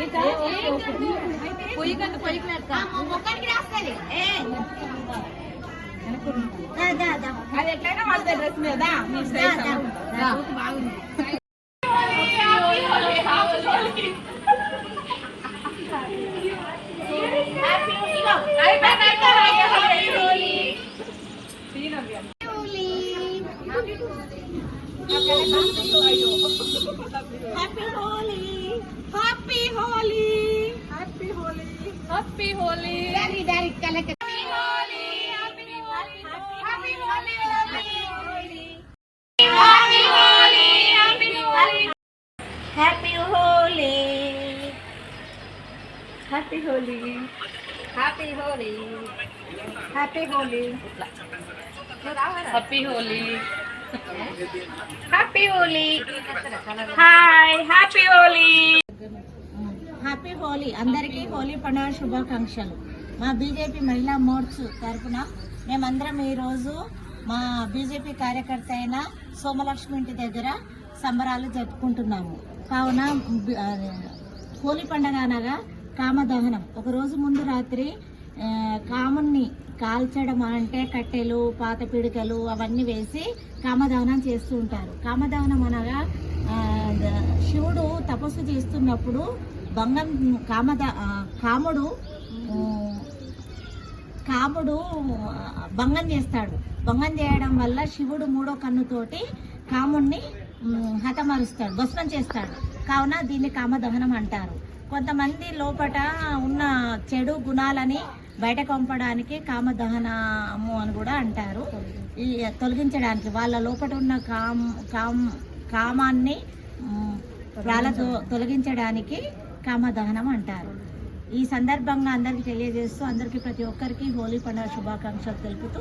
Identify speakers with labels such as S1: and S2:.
S1: ఏదా పొయ్యి కంటే పొయ్యికి లేక అది ఎట్లయినా వాళ్ళ డ్రెస్ మీద మీ సైజ్ బాగుంది. Happy Holi happy Holi happy Holi
S2: happy Holi happy Holi happy Holi happy Holi
S1: hi happy Holi
S2: happy Holi. అందరికీ హోలీ పండుగ శుభాకాంక్షలు. మా బీజేపీ మహిళా మోర్చ్ తరఫున మేమందరం ఈరోజు మా బీజేపీ కార్యకర్త అయిన సోమలక్ష్మి ఇంటి దగ్గర సంబరాలు జరుపుకుంటున్నాము. కావున హోలీ పండుగ అనగా కామదహనం. ఒకరోజు ముందు రాత్రి కాముణ్ణి కాల్చడం అంటే కట్టెలు పాత పిడికలు అవన్నీ వేసి కామదహనం చేస్తూ ఉంటారు. కామదహనం అనగా శివుడు తపస్సు చేస్తున్నప్పుడు భంగం కామద కాముడు కాముడు భంగం చేస్తాడు. భంగం చేయడం వల్ల శివుడు మూడో కన్నుతోటి కాముణ్ణి ఉమ్, హతమారుస్తాడు భస్మం చేస్తాడు. కావున దీన్ని కామదహనం అంటారు. కొంతమంది లోపట ఉన్న చెడు గుణాలని బయట పంపడానికి కామదహనము అని కూడా అంటారు. ఈ తొలగించడానికి వాళ్ళ లోపట ఉన్న కామ్ కామ్ కామాన్ని వాళ్ళతో తొలగించడానికి కామదహనం అంటారు. ఈ సందర్భంగా అందరికి తెలియజేస్తూ అందరికి ప్రతి ఒక్కరికి హోలీ పండుగ శుభాకాంక్షలు తెలుపుతూ